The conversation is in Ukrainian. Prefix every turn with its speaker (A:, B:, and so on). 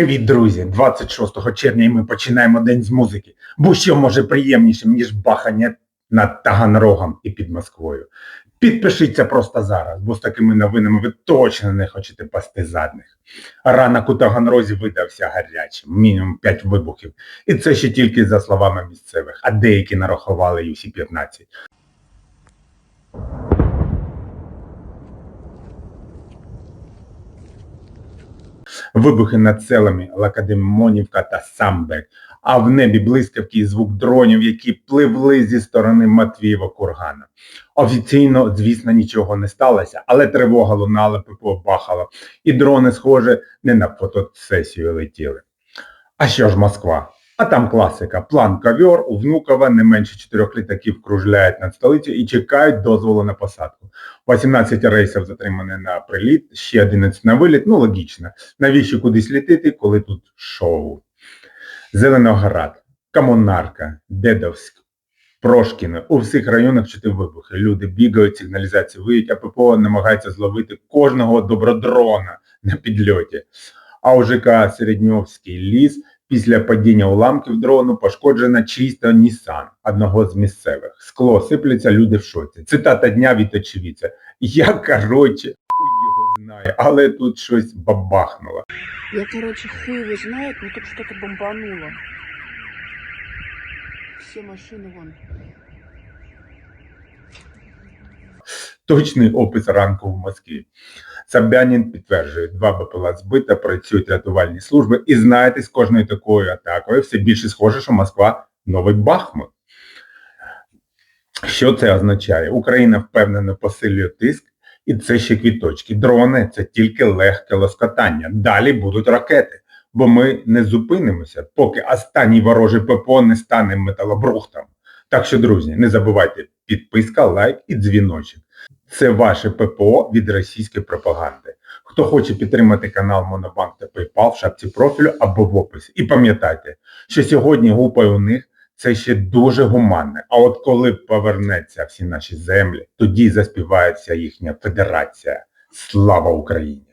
A: Привіт, друзі! 26 червня і ми починаємо день з музики. Бо що може приємнішим, ніж бахання над Таганрогом і під Москвою. Підпишіться просто зараз, бо з такими новинами ви точно не хочете пасти задних. Ранок у Таганрозі видався гарячим, мінімум 5 вибухів. І це ще тільки за словами місцевих, а деякі нарахували й усі 15. Вибухи над селами Лакадемонівка та Самбек, а в небі блискавки і звук дронів, які пливли зі сторони Матвієва кургана. Офіційно, звісно, нічого не сталося, але тривога лунала, ППО бахала, і дрони, схоже, не на фотосесію летіли. А що ж Москва? А там класика. План ковер у Внуково не менше чотирьох літаків кружляють над столицею і чекають дозволу на посадку. 18 рейсів затримані на приліт, ще 11 на виліт. Ну логічно. Навіщо кудись літити, коли тут шоу? Зеленоград, Комунарка, Дедовськ, Прошкіне. У всіх районах чути вибухи. Люди бігають, сигналізації виють, а ППО намагається зловити кожного добродрона на підльоті. А у ЖК Середньовський ліс після падіння уламків дрону пошкоджена чисто Нісан одного з місцевих. Скло сиплеться, люди в шоці. Цитата дня від очевидця. Я, короче, хуй його знаю, але тут щось бабахнуло.
B: Я, короче, хуй его знает, но тут что-то бомбануло. Все машины вон.
A: Точний опис ранку в Москві. Собянін підтверджує, два БПЛА збита, працюють рятувальні служби, і знаєте, з кожною такою атакою все більше схоже, що Москва новий Бахмут. Що це означає? Україна впевнено посилює тиск, і це ще квіточки. Дрони це тільки легке лоскотання. Далі будуть ракети. Бо ми не зупинимося, поки останній ворожий ППО не стане металобрухтом. Так що, друзі, не забувайте підписка, лайк і дзвіночок. Це ваше ППО від російської пропаганди. Хто хоче підтримати канал Монобанк та PayPal в шапці профілю або в описі. І пам'ятайте, що сьогодні гупа у них це ще дуже гуманне. А от коли повернеться всі наші землі, тоді заспівається їхня федерація. Слава Україні!